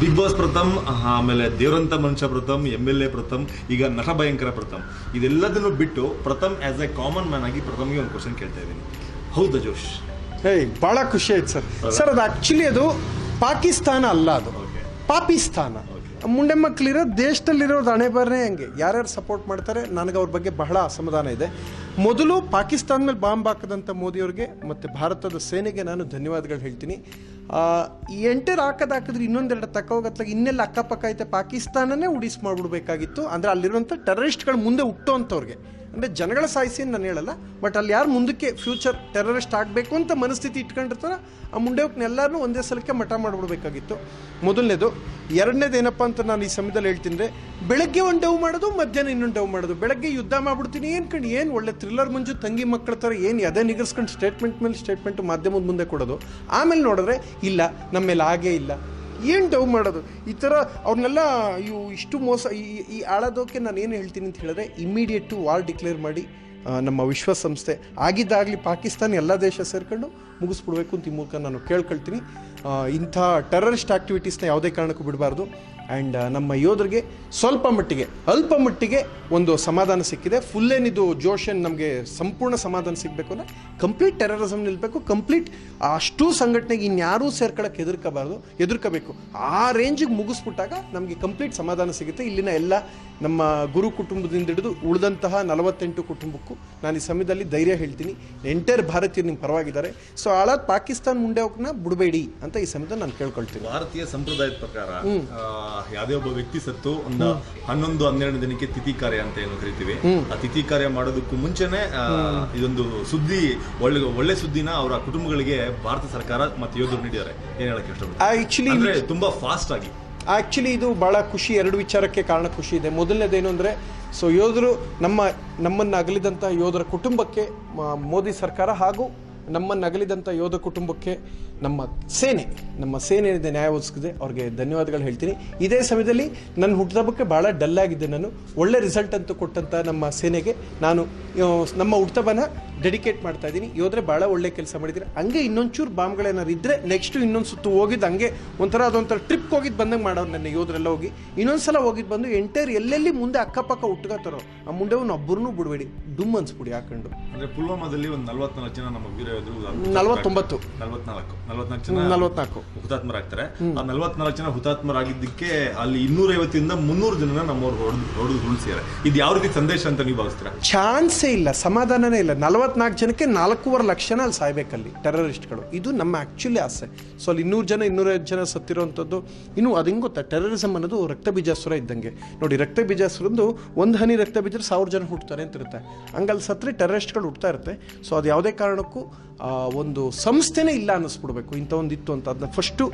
Big boss ಪ್ರಥಮ್ ಆಮೇಲೆ ದೇವರಂತ ಮನುಷ್ಯ Pratham M L A Pratham ಈಗ ನಟ ಭಯಂಕರ ಪ್ರಥಮ್. ಇದೆಲ್ಲದನ್ನು ಬಿಟ್ಟು Pratham as a common man ಆಗಿ ಪ್ರಥಮ್ಗೆ ಒಂದು ಕ್ವಶನ್ ಕೇಳ್ತಾ ಇದ್ದೀನಿ. ಹೌದಾ ಜೋಶ್? ಏಯ್ ಭಾಳ ಖುಷಿ ಆಯ್ತು ಸರ್. ಸರ್ ಅದು ಆಕ್ಚುಲಿ ಅದು ಪಾಕಿಸ್ತಾನ ಅಲ್ಲ ಅದು. ಪಾಕಿಸ್ತಾನ. ಮುಂಡೆ ಮಕ್ಕಳಿರೋ ದೇಶದಲ್ಲಿರೋದು ಹಣೆ ಬರನೇ ಹಂಗೆ. ಯಾರ್ಯಾರು ಸಪೋರ್ಟ್ ಮಾಡ್ತಾರೆ ನನಗೆ ಅವ್ರ ಬಗ್ಗೆ ಬಹಳ ಅಸಮಾಧಾನ ಇದೆ. ಮೊದಲು ಪಾಕಿಸ್ತಾನ ಮೇಲೆ ಬಾಂಬ್ ಹಾಕದಂಥ ಮೋದಿಯವ್ರಿಗೆ ಮತ್ತು ಭಾರತದ ಸೇನೆಗೆ ನಾನು ಧನ್ಯವಾದಗಳು ಹೇಳ್ತೀನಿ. ಈ ಎಂಟರ್ ಹಾಕೋದಾಕಿದ್ರೆ ಹಾಕಿದ್ರೆ ಇನ್ನೊಂದೆರಡು ತಕ್ಕೋಗತ್ಲಾಗ ಇನ್ನೆಲ್ಲ ಅಕ್ಕಪಕ್ಕ ಐತೆ ಪಾಕಿಸ್ತಾನನೇ ಉಡಿಸ್ ಮಾಡಿಬಿಡ್ಬೇಕಾಗಿತ್ತು. ಅಂದರೆ ಅಲ್ಲಿರುವಂಥ ಟೆರರಿಸ್ಟ್ಗಳು ಮುಂದೆ ಹುಟ್ಟೋಂಥವ್ರಿಗೆ ಅಂದರೆ ಜನಗಳ ಸಾಯಿಸಿ ನಾನು ಹೇಳಲ್ಲ ಬಟ್ ಅಲ್ಲಿ ಯಾರು ಮುಂದಕ್ಕೆ ಫ್ಯೂಚರ್ ಟೆರರಿಸ್ಟ್ ಆಗಬೇಕು ಅಂತ ಮನಸ್ಥಿತಿ ಇಟ್ಕೊಂಡಿರ್ತಾರೆ, ಆ ಮುಂಡೆವ್ಕನ್ನ ಎಲ್ಲರೂ ಒಂದೇ ಸಲಕ್ಕೆ ಮಠ ಮಾಡಿಬಿಡ್ಬೇಕಾಗಿತ್ತು. ಮೊದಲನೇದು, ಎರಡನೇದು ಏನಪ್ಪ ಅಂತ ನಾನು ಈ ಸಮಯದಲ್ಲಿ ಹೇಳ್ತೀನಿ ಬೆಳಗ್ಗೆ ಒಂದು ಡವ್ ಮಾಡೋದು, ಮಧ್ಯಾಹ್ನ ಇನ್ನೊಂದು ಡವ್ ಮಾಡೋದು. ಬೆಳಗ್ಗೆ ಯುದ್ಧ ಮಾಡ್ಬಿಡ್ತೀನಿ, ಏನು ಕಣ್, ಏನು ಒಳ್ಳೆ ಥ್ರಿಲ್ಲರ್ ಮಂಜು, ತಂಗಿ ಮಕ್ಕಳ ಥರ ಏನು ಅದೇ ನಿಗರ್ಸ್ಕೊಂಡು ಸ್ಟೇಟ್ಮೆಂಟ್ ಮೇಲೆ ಸ್ಟೇಟ್ಮೆಂಟ್ ಮಾಧ್ಯಮದ ಮುಂದೆ ಕೊಡೋದು. ಆಮೇಲೆ ನೋಡಿದ್ರೆ, ಇಲ್ಲ ನಮ್ಮ ಮೇಲೆ ಹಾಗೇ ಇಲ್ಲ. ಏನು ಡವ್ ಮಾಡೋದು? ಈ ಥರ ಅವ್ರನ್ನೆಲ್ಲ ಇವು ಇಷ್ಟು ಮೋಸ, ಈ ಈ ಆಳೋದಕ್ಕೆ ನಾನು ಏನು ಹೇಳ್ತೀನಿ ಅಂತ ಹೇಳಿದ್ರೆ ಇಮ್ಮಿಡಿಯೇಟು ವಾರ್ ಡಿಕ್ಲೇರ್ ಮಾಡಿ ನಮ್ಮ ವಿಶ್ವಸಂಸ್ಥೆ. ಆಗಿದ್ದಾಗಲಿ ಪಾಕಿಸ್ತಾನ ಎಲ್ಲ ದೇಶ ಸೇರ್ಕೊಂಡು ಮುಗಿಸ್ಬಿಡ್ಬೇಕು ಅಂತ ಈ ಮೂಲಕ ನಾನು ಕೇಳ್ಕೊಳ್ತೀನಿ. ಇಂಥ ಟೆರರಿಸ್ಟ್ ಆ್ಯಕ್ಟಿವಿಟೀಸ್ನ ಯಾವುದೇ ಕಾರಣಕ್ಕೂ ಬಿಡಬಾರ್ದು. ಆ್ಯಂಡ್ ನಮ್ಮ ಯೋಧರಿಗೆ ಸ್ವಲ್ಪ ಮಟ್ಟಿಗೆ, ಅಲ್ಪ ಮಟ್ಟಿಗೆ ಒಂದು ಸಮಾಧಾನ ಸಿಕ್ಕಿದೆ. ಫುಲ್ ಏನಿದು ಜೋಶನ್ ನಮಗೆ ಸಂಪೂರ್ಣ ಸಮಾಧಾನ ಸಿಗಬೇಕು ಅಂದರೆ ಕಂಪ್ಲೀಟ್ ಟೆರರಿಸಮ್ ನಿಲ್ಲಬೇಕು ಕಂಪ್ಲೀಟ್ ಅಷ್ಟು ಸಂಘಟನೆಗೆ ಇನ್ಯಾರೂ ಸೇರ್ಕೊಳ್ಳೋಕೆ ಹೆದರ್ಕೋಬಾರ್ದು. ಎದುರ್ಕೋಬೇಕು ಆ ರೇಂಜಿಗೆ ಮುಗಿಸ್ಬಿಟ್ಟಾಗ ನಮಗೆ ಕಂಪ್ಲೀಟ್ ಸಮಾಧಾನ ಸಿಗುತ್ತೆ. ಇಲ್ಲಿನ ಎಲ್ಲ ನಮ್ಮ ಗುರು ಕುಟುಂಬದಿಂದ ಹಿಡಿದು ಉಳಿದಂತಹ ನಲವತ್ತೆಂಟು ಕುಟುಂಬಕ್ಕೂ ನಾನು ಈ ಸಮಯದಲ್ಲಿ ಧೈರ್ಯ ಹೇಳ್ತೀನಿ. ಎಂಟೈರ್ ಭಾರತೀಯರು ನಿಮ್ಮ ಪರವಾಗಿದ್ದಾರೆ. ಸೊ ಹಾಳಾದ ಪಾಕಿಸ್ತಾನ ಮುಂಡೆ ಹೋಗ್ನ ಬಿಡಬೇಡಿ ಅಂತ ಈ ಸಮೇತ ನಾನು ಕೇಳ್ಕೊಳ್ತೀನಿ. ಭಾರತೀಯ ಸಂಪ್ರದಾಯದ ಪ್ರಕಾರ ಯಾವುದೇ ಒಬ್ಬ ವ್ಯಕ್ತಿ ಸತ್ತು ಒಂದು ಹನ್ನೊಂದು ಹನ್ನೆರಡು ದಿನಕ್ಕೆ ತಿಥಿ ಕಾರ್ಯ ಅಂತ ಏನು ಕರಿತೀವಿ. ಆ ತಿಥಿ ಕಾರ್ಯ ಮಾಡೋದಕ್ಕೂ ಮುಂಚೆನೆ ಇದೊಂದು ಸುದ್ದಿ ಒಳ್ಳೆ ಒಳ್ಳೆ ಸುದ್ದಿನ ಅವರ ಕುಟುಂಬಗಳಿಗೆ ಭಾರತ ಸರ್ಕಾರ ಮತ್ತೆ ಯೋಧರು ನೀಡಿದ್ದಾರೆ. ಏನ್ ಹೇಳಕ್ ಇಷ್ಟಪಡ್ತಾರೆ? ತುಂಬಾ ಫಾಸ್ಟ್ ಆಗಿ. ಆಕ್ಚುಲಿ ಇದು ಭಾಳ ಖುಷಿ ಎರಡು ವಿಚಾರಕ್ಕೆ ಕಾರಣ ಖುಷಿ ಇದೆ. ಮೊದಲನೇದೇನು ಅಂದ್ರೆ ಸೊ ಯೋಧರು ನಮ್ಮ ನಮ್ಮನ್ನ ಅಗಲಿದಂತ ಯೋಧರ ಕುಟುಂಬಕ್ಕೆ ಮೋದಿ ಸರ್ಕಾರ ಹಾಗೂ ನಮ್ಮನ್ನು ಅಗಲಿದಂಥ ಯೋಧ ಕುಟುಂಬಕ್ಕೆ ನಮ್ಮ ಸೇನೆ ನಮ್ಮ ಸೇನೆ ನ್ಯಾಯ ಒದಗಿಸಿದೆ. ಅವ್ರಿಗೆ ಧನ್ಯವಾದಗಳು ಹೇಳ್ತೀನಿ. ಇದೇ ಸಮಯದಲ್ಲಿ ನನ್ನ ಹುಟ್ಟುಹಬ್ಬಕ್ಕೆ ಭಾಳ ಡಲ್ ಆಗಿದ್ದೆ ನಾನು. ಒಳ್ಳೆ ರಿಸಲ್ಟ್ ಅಂತೂ ಕೊಟ್ಟಂಥ ನಮ್ಮ ಸೇನೆಗೆ ನಾನು ನಮ್ಮ ಹುಟ್ಟುಹಬ್ಬನ ಡೆಡಿಕೇಟ್ ಮಾಡ್ತಾ ಇದ್ದೀನಿ. ಯೋದ್ರೆ ಭಾಳ ಒಳ್ಳೆ ಕೆಲಸ ಮಾಡಿದ್ದೀರಿ. ಹಂಗೆ ಇನ್ನೊಂಚೂರು ಬಾಂಬ್ಗಳೇನಾದ್ರು ಇದ್ದರೆ ನೆಕ್ಸ್ಟ್ ಇನ್ನೊಂದು ಸುತ್ತು ಹೋಗಿದ್ದು ಹಂಗೆ ಒಂಥರ ಅದೊಂಥರ ಟ್ರಿಪ್ ಹೋಗಿದ್ದು ಬಂದಂಗೆ ಮಾಡೋರು ನನ್ನ ಯೋಧರೆಲ್ಲ ಹೋಗಿ. ಇನ್ನೊಂದು ಸಲ ಹೋಗಿದ್ದು ಬಂದು ಎಂಟೈರ್ ಎಲ್ಲೆಲ್ಲಿ ಮುಂದೆ ಅಕ್ಕಪಕ್ಕ ಹುಟ್ಕೋತಾರೋ ಆ ಮುಂಡೆವನ್ನ ಒಬ್ಬರನ್ನೂ ಬಿಡಬೇಡಿ. ಡುಮ್ ಅನ್ಸ್ಬಿಡಿ ಹಾಕೊಂಡು ಅಂದರೆ ಪುಲ್ವಾಮಾದಲ್ಲಿ ಒಂದು ನಲ್ವತ್ನಾಲ್ಕು ಜನ ನಮ್ಮ ವೀರ ಯೋಧರು ನಲವತ್ತೊಂಬತ್ತು. ನಲ್ವತ್ನಾಲ್ಕು. ನಲ್ವತ್ನಾಲ್ಕು ಜನ ನಲವತ್ನಾಲ್ಕು. ಹುತಾತ್ಮರಾಗ್ತಾರೆ. ಆ ನಲ್ವತ್ನಾಲ್ಕು ಜನ ಹುತಾತ್ಮರಾಗಿದ್ದಕ್ಕೆ ಅಲ್ಲಿ ಇನ್ನೂರೈವತ್ತಿಂದ ಮುನ್ನೂರು ಜನ ನಮ್ಮವ್ರು ಹೊಡೆದು ಹೊಡೆದು ಉಳಿಸಿದ್ದಾರೆ ಇದು ಯಾವ ರೀತಿ ಸಂದೇಶ ಅಂತ ನೀವು ಭಾವಿಸ್ತೀರಾ? ಚಾನ್ಸೇ ಇಲ್ಲ ಸಮಾಧಾನನೇ ಇಲ್ಲ. ನಲವತ್ನಾಲ್ಕು ಜನಕ್ಕೆ ನಾಲ್ಕೂವರೆ ಲಕ್ಷನ ಅಲ್ಲಿ ಸಾಯ್ಬೇಕಲ್ಲಿ ಟೆರರಿಸ್ಟ್ಗಳು ಇದು ನಮ್ಮ ಆ್ಯಕ್ಚುಲಿ ಆಸೆ. ಸೊ ಅಲ್ಲಿ ಇನ್ನೂರು ಜನ ಇನ್ನೂರೈದು ಜನ ಸತ್ತಿರೋವಂಥದ್ದು, ಇನ್ನು ಅದು ಹೆಂಗೆ ಗೊತ್ತಾ? ಟೆರರಿಸಮ್ ಅನ್ನೋದು ರಕ್ತ ಬೀಜಾಸುರ ಇದ್ದಂಗೆ. ನೋಡಿ ರಕ್ತ ಬೀಜಾಸುರಂದು ಒಂದು ಹನಿ ರಕ್ತ ಬೀಜರು ಸಾವಿರ ಜನ ಹುಟ್ಟುತ್ತಾರೆ ಅಂತ ಇರುತ್ತೆ. ಹಂಗಲ್ಲಿ ಸತ್ತರೆ ಟೆರರಿಸ್ಟ್ಗಳು ಹುಡ್ತಾ ಇರುತ್ತೆ. ಸೊ ಅದು ಯಾವುದೇ ಕಾರಣಕ್ಕೂ ಒಂದು ಸಂಸ್ಥೆನೇ ಇಲ್ಲ ಅನ್ನಿಸ್ಬಿಡ್ಬೇಕು. ಇಂಥ ಒಂದು ಇತ್ತು ಅಂತ. ಅದನ್ನ ಫಸ್ಟು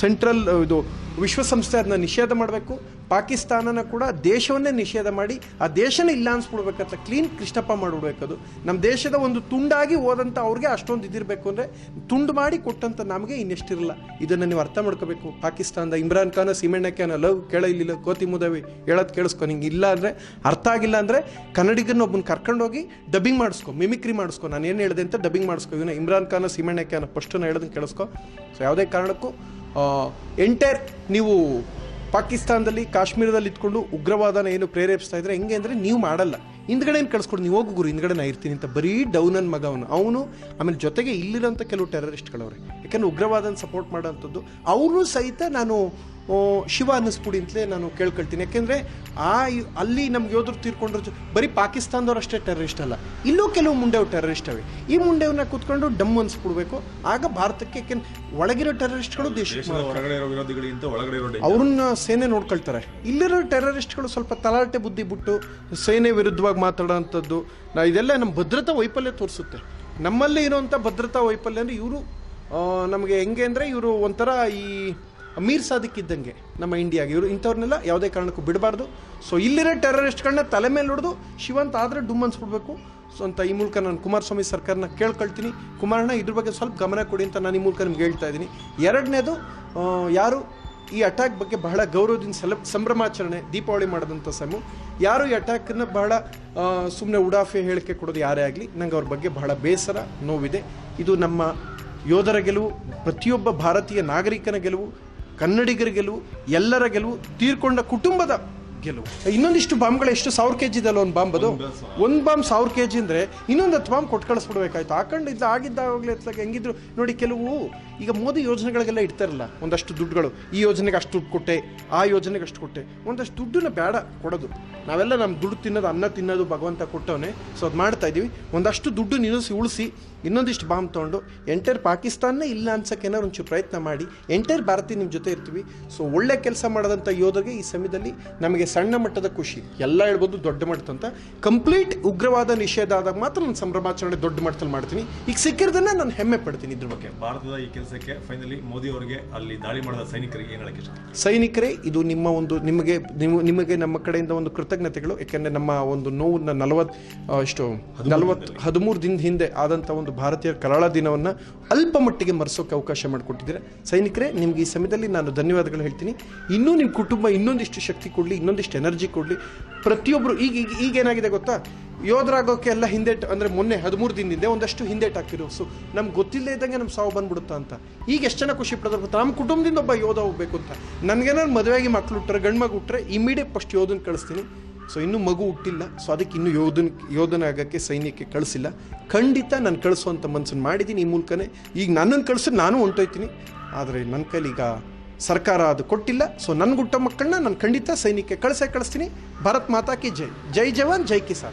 ಸೆಂಟ್ರಲ್ ಇದು ವಿಶ್ವಸಂಸ್ಥೆ ಅದನ್ನ ನಿಷೇಧ ಮಾಡಬೇಕು. ಪಾಕಿಸ್ತಾನನ ಕೂಡ ದೇಶವನ್ನೇ ನಿಷೇಧ ಮಾಡಿ, ಆ ದೇಶನೇ ಇಲ್ಲ ಅನ್ಸ್ಬಿಡ್ಬೇಕಂತ ಕ್ಲೀನ್ ಕೃಷ್ಣಪ್ಪ ಮಾಡಿಬಿಡ್ಬೇಕದು ನಮ್ಮ ದೇಶದ ಒಂದು ತುಂಡಾಗಿ ಹೋದಂಥ ಅವ್ರಿಗೆ ಅಷ್ಟೊಂದು ಇದಿರಬೇಕು ಅಂದರೆ ತುಂಡು ಮಾಡಿ ಕೊಟ್ಟಂಥ ನಮಗೆ ಇನ್ನೆಷ್ಟಿರಲ್ಲ. ಇದನ್ನು ನೀವು ಅರ್ಥ ಮಾಡ್ಕೋಬೇಕು. ಪಾಕಿಸ್ತಾನದ ಇಮ್ರಾನ್ ಖಾನ ಸೀಮೆಣ್ಣಕ್ಕಾನ ಲವ್, ಕೇಳ ಇಲ್ಲಿಲ್ಲ, ಕೋತಿ ಮುದವಿ ಹೇಳೋದು ಕೇಳಿಸ್ಕೊ. ನಿಂಗೆ ಇಲ್ಲ ಅಂದರೆ, ಅರ್ಥ ಆಗಿಲ್ಲ ಅಂದರೆ ಕನ್ನಡಿಗನ ಒಬ್ಬನ ಕರ್ಕೊಂಡೋಗಿ ಡಬ್ಬಿಂಗ್ ಮಾಡಿಸ್ಕೊ ಮಿಮಿಕ್ರಿ ಮಾಡಿಸ್ಕೊ. ನಾನು ಏನು ಹೇಳಿದೆ ಅಂತ ಡಬ್ಬಿಂಗ್ ಮಾಡಿಸ್ಕೊ. ಇವನ ಇಮ್ರಾನ್ ಖಾನ ಸೀಮೆಣ್ಣಕ್ಕಾನ ಫಸ್ಟ್ ನಾನು ಹೇಳೋದನ್ನು ಕೇಳಿಸ್ಕೊ. ಸೊ ಯಾವುದೇ ಕಾರಣಕ್ಕೂ ಎಂಟೈರ್ ನೀವು ಪಾಕಿಸ್ತಾನದಲ್ಲಿ, ಕಾಶ್ಮೀರದಲ್ಲಿ ಇದ್ಕೊಂಡು ಉಗ್ರವಾದನ ಏನು ಪ್ರೇರೇಪಿಸ್ತಾ ಇದ್ರೆ ಹೆಂಗೆ ಅಂದರೆ ನೀವು ಮಾಡಲ್ಲ. ಹಿಂದ್ಗಡೆ ಏನು ಕಳಿಸ್ಕೊಡು, ನೀವು ಹೋಗು ಗುರು, ಹಿಂದ್ಗಡೆ ನಾ ಇರ್ತೀನಿ ಅಂತ. ಬರೀ ಡೌನನ್ ಮಗ ಅವನು. ಅವನು ಆಮೇಲೆ ಜೊತೆಗೆ ಇಲ್ಲಿರೋಂಥ ಕೆಲವು ಟೆರರಿಸ್ಟ್ಗಳವ್ರೆ ಯಾಕಂದ್ರೆ ಉಗ್ರವಾದನ ಸಪೋರ್ಟ್ ಮಾಡೋಂಥದ್ದು ಅವರು ಸಹಿತ ನಾನು ಶಿವ ಅನ್ನಿಸ್ಬಿಡಿ ಅಂತಲೇ ನಾನು ಕೇಳ್ಕೊಳ್ತೀನಿ. ಯಾಕೆಂದರೆ ಆ ಅಲ್ಲಿ ನಮ್ಗೆ ಯೋಧರು ತೀರ್ಕೊಂಡ್ರ ಬರೀ ಪಾಕಿಸ್ತಾನದವ್ರು ಅಷ್ಟೇ ಟೆರರಿಸ್ಟ್ ಅಲ್ಲ. ಇಲ್ಲೂ ಕೆಲವು ಮುಂಡೆವು ಟೆರರಿಸ್ಟ್ ಅವೆ. ಈ ಮುಂಡೆವನ್ನ ಕೂತ್ಕೊಂಡು ಡಮ್ ಅನ್ಸ್ಬಿಡ್ಬೇಕು. ಆಗ ಭಾರತಕ್ಕೆ ಒಳಗಿರೋ ಟೆರರಿಸ್ಟ್ಗಳು ದೇಶಕ್ಕೆ. ಅವ್ರನ್ನ ಸೇನೆ ನೋಡ್ಕೊಳ್ತಾರೆ. ಇಲ್ಲಿರೋ ಟೆರರಿಸ್ಟ್ಗಳು ಸ್ವಲ್ಪ ತಲಾಟೆ ಬುದ್ಧಿ ಬಿಟ್ಟು ಸೇನೆ ವಿರುದ್ಧವಾಗಿ ಮಾತಾಡೋವಂಥದ್ದು ನಾ ಇದೆಲ್ಲ ನಮ್ಮ ಭದ್ರತಾ ವೈಫಲ್ಯ ತೋರಿಸುತ್ತೆ. ನಮ್ಮಲ್ಲಿ ಇರೋವಂಥ ಭದ್ರತಾ ವೈಫಲ್ಯ ಅಂದರೆ ಇವರು ನಮಗೆ ಹೆಂಗೆ ಅಂದರೆ ಇವರು ಒಂಥರ ಈ ಮೀರ್ ಸಾದಿಕ್ ಇದ್ದಂಗೆ ನಮ್ಮ ಇಂಡಿಯಾಗೆ. ಇವರು ಇಂಥವ್ರನ್ನೆಲ್ಲ ಯಾವುದೇ ಕಾರಣಕ್ಕೂ ಬಿಡಬಾರ್ದು. ಸೊ ಇಲ್ಲಿರೋ ಟೆರರಿಸ್ಟ್ಗಳನ್ನ ತಲೆ ಮೇಲೆ ಹೊಡೆದು ಶಿವಂತ ಆದರೆ ಡುಮ್ ಅನ್ಸ್ಬಿಡ್ಬೇಕು. ಸೊ ಅಂತ ಈ ಮೂಲಕ ನಾನು ಕುಮಾರಸ್ವಾಮಿ ಸರ್ಕಾರನ ಕೇಳ್ಕೊಳ್ತೀನಿ. ಕುಮಾರಣ್ಣ, ಇದ್ರ ಬಗ್ಗೆ ಸ್ವಲ್ಪ ಗಮನ ಕೊಡಿ ಅಂತ ನಾನು ಈ ಮೂಲಕ ನಿಮ್ಗೆ ಹೇಳ್ತಾ ಇದ್ದೀನಿ. ಎರಡನೇದು ಯಾರು ಈ ಅಟ್ಯಾಕ್ ಬಗ್ಗೆ ಬಹಳ ಗೌರವದಿಂದ ಸೆಲ, ಸಂಭ್ರಮಾಚರಣೆ, ದೀಪಾವಳಿ ಮಾಡಿದಂಥ ಸಮಯ ಯಾರು ಈ ಅಟ್ಯಾಕನ್ನು ಬಹಳ ಸುಮ್ಮನೆ ಉಡಾಫೆ ಹೇಳಿಕೆ ಕೊಡೋದು ಯಾರೇ ಆಗಲಿ, ನಂಗೆ ಅವ್ರ ಬಗ್ಗೆ ಬಹಳ ಬೇಸರ, ನೋವಿದೆ. ಇದು ನಮ್ಮ ಯೋಧರ ಗೆಲುವು, ಪ್ರತಿಯೊಬ್ಬ ಭಾರತೀಯ ನಾಗರಿಕನ ಗೆಲುವು ಕನ್ನಡಿಗರ ಗೆಲುವು ಎಲ್ಲರ ಗೆಲುವು ತೀರ್ಕೊಂಡ ಕುಟುಂಬದ ಗೆಲುವು. ಇನ್ನೊಂದಿಷ್ಟು ಬಾಂಬ್ಗಳು ಎಷ್ಟು? ಸಾವಿರ ಕೆ ಜಿ ಇದಲ್ಲ ಒಂದು ಬಾಂಬ್ ಅದು? ಒಂದು ಬಾಂಬ್ ಸಾವಿರ. ಕೆ ಜಿ ಅಂದರೆ ಇನ್ನೊಂದು ಹತ್ತು ಬಾಂಬ್ ಕೊಟ್ಟು ಕಳಿಸ್ಬಿಡ್ಬೇಕಾಯ್ತು. ಹಾಕೊಂಡು ಇದು ಆಗಿದ್ದಾಗಲೇ ಎತ್ತಲಾಗ ಹೆಂಗಿದ್ರು ನೋಡಿ ಕೆಲವು ಈಗ ಮೋದಿ ಯೋಜನೆಗಳಿಗೆಲ್ಲ ಇಡ್ತಾರಲ್ಲ ಒಂದಷ್ಟು ದುಡ್ಡುಗಳು. ಈ ಯೋಜನೆಗೆ ಅಷ್ಟು ದುಡ್ಡು ಕೊಟ್ಟೆ ಆ ಯೋಜನೆಗೆ ಅಷ್ಟು ಕೊಟ್ಟೆ. ಒಂದಷ್ಟು ದುಡ್ಡನ್ನ ಬೇಡ ಕೊಡೋದು. ನಾವೆಲ್ಲ ನಮ್ಮ ದುಡ್ಡು ತಿನ್ನೋದು ಅನ್ನ ತಿನ್ನೋದು ಭಗವಂತ ಕೊಟ್ಟವನೇ. ಸೊ ಅದು ಮಾಡ್ತಾ ಇದ್ದೀವಿ. ಒಂದಷ್ಟು ದುಡ್ಡು ನಿಲ್ಲಿಸಿ ಉಳಿಸಿ ಇನ್ನೊಂದಿಷ್ಟು ಬಾಂಬ್ ತೊಗೊಂಡು ಎಂಟೈರ್ ಪಾಕಿಸ್ತಾನೇ ಇಲ್ಲ ಅನ್ಸಕ್ಕೆ ಏನಾದ್ರು ಒಂಚೂರು ಪ್ರಯತ್ನ ಮಾಡಿ ಎಂಟೈರ್ ಭಾರತೀಯ ನಿಮ್ಮ ಜೊತೆ ಇರ್ತೀವಿ. ಸೊ ಒಳ್ಳೆ ಕೆಲಸ ಮಾಡೋದಂಥ ಯೋಧರಿಗೆ ಈ ಸಮಯದಲ್ಲಿ ನಮಗೆ ಸಣ್ಣ ಮಟ್ಟದ ಖುಷಿ. ಎಲ್ಲ ಹೇಳ್ಬೋದು ದೊಡ್ಡ ಮಟ್ಟದಂತ. ಕಂಪ್ಲೀಟ್ ಉಗ್ರವಾದ ನಿಷೇಧ ಆದಾಗ ಮಾತ್ರ ನಾನು ಸಂಭ್ರಮಾಚರಣೆ ದೊಡ್ಡ ಮಟ್ಟದಲ್ಲಿ ಮಾಡ್ತೀನಿ. ಈಗ ಸಿಕ್ಕಿರೋದನ್ನ ನಾನು ಹೆಮ್ಮೆ ಪಡ್ತೀನಿ ಇದ್ರ ಬಗ್ಗೆ. ಭಾರತದ ಈ ಕೆಲಸಕ್ಕೆ ಫೈನಲಿ ಮೋದಿ ಅವರಿಗೆ ಅಲ್ಲಿ ದಾಳಿ ಮಾಡಿದ ಸೈನಿಕರಿಗೆ ಏನ್ ಹೇಳಕ್ಕೆ ಸೈನಿಕರೇ ಇದು ನಿಮ್ಮ ಒಂದು ನಿಮಗೆ ನಿಮಗೆ ನಮ್ಮ ಕಡೆಯಿಂದ ಒಂದು ಕೃತಜ್ಞತೆಗಳು. ಯಾಕೆಂದರೆ ನಮ್ಮ ಒಂದು ನೋವನ್ನ ನಲವತ್ತು ಎಷ್ಟು ನಲವತ್ತು ಹದಿಮೂರು ದಿನದ ಹಿಂದೆ ಆದಂಥ ಒಂದು ಭಾರತೀಯ ಕರಾಳ ದಿನವನ್ನು ಅಲ್ಪ ಮಟ್ಟಿಗೆ ಮರೆಸೋಕೆ ಅವಕಾಶ ಮಾಡಿಕೊಟ್ಟಿದ್ದೀರಾ. ಸೈನಿಕರೇ ನಿಮ್ಗೆ ಈ ಸಮಯದಲ್ಲಿ ನಾನು ಧನ್ಯವಾದಗಳು ಹೇಳ್ತೀನಿ. ಇನ್ನೂ ನಿಮ್ಮ ಕುಟುಂಬ ಇನ್ನೊಂದಿಷ್ಟು ಶಕ್ತಿ ಕೊಡಲಿ ಇನ್ನೊಂದಿಷ್ಟು ಎನರ್ಜಿ ಕೊಡಲಿ. ಪ್ರತಿಯೊಬ್ಬರು ಈಗ ಈಗ ಈಗೇನಾಗಿದೆ ಗೊತ್ತಾ? ಯೋಧರಾಗೋಕ್ಕೆ ಎಲ್ಲ ಹಿಂದೆಟ್ ಅಂದರೆ ಮೊನ್ನೆ ಹದಿಮೂರು ದಿನದಿಂದ ಒಂದಷ್ಟು ಹಿಂದೆಟ್ ಹಾಕಿರೋ ಸೊ ನಮ್ಗೆ ಗೊತ್ತಿಲ್ಲದೆ ಇದ್ದಂಗೆ ನಮ್ಮ ಸಾವು ಬಂದ್ಬಿಡುತ್ತಾ ಅಂತ. ಈಗ ಎಷ್ಟು ಜನ ಖುಷಿ ಪಡೋದು ಗೊತ್ತಾ? ನಮ್ಮ ಕುಟುಂಬದಿಂದ ಒಬ್ಬ ಯೋಧ ಹೋಗ್ಬೇಕು ಅಂತ. ನನಗೇನಾದ್ರು ಮದುವೆಯಾಗಿ ಮಕ್ಳು ಹುಟ್ಟರೆ, ಗಂಡು ಮಗು ಹುಟ್ಟರೆ ಇಮಿಡಿಯೇಟ್ ಫಸ್ಟ್ ಯೋಧನ ಕಳಿಸ್ತೀನಿ. ಸೊ ಇನ್ನೂ ಮಗು ಹುಟ್ಟಿಲ್ಲ. ಸೊ ಅದಕ್ಕೆ ಇನ್ನೂ ಯೋಧನ ಆಗೋಕ್ಕೆ ಸೈನ್ಯಕ್ಕೆ ಕಳಿಸಿಲ್ಲ. ಖಂಡಿತ ನಾನು ಕಳಿಸುವಂಥ ಮನ್ಸನ್ನು ಮಾಡಿದ್ದೀನಿ ಈ ಮೂಲಕನೇ. ಈಗ ನನ್ನನ್ನು ಕಳಿಸಿದ್ರೆ ನಾನು ಹೊಂಟೋಯ್ತೀನಿ. ಆದರೆ ನನ್ನ ಕೈಲಿ ಈಗ ಸರ್ಕಾರ ಅದು ಕೊಟ್ಟಿಲ್ಲ. ಸೊ ನನ್ನ ಗುಟ್ಟ ಮಕ್ಕಳನ್ನ ನಾನು ಖಂಡಿತ ಸೈನ್ಯಕ್ಕೆ ಕಳಿಸೇ ಕಳಿಸ್ತೀನಿ. ಭಾರತ್ ಮಾತಾ ಕಿ ಜೈ. ಜೈ ಜವಾನ್, ಜೈ ಕಿಸಾನ್.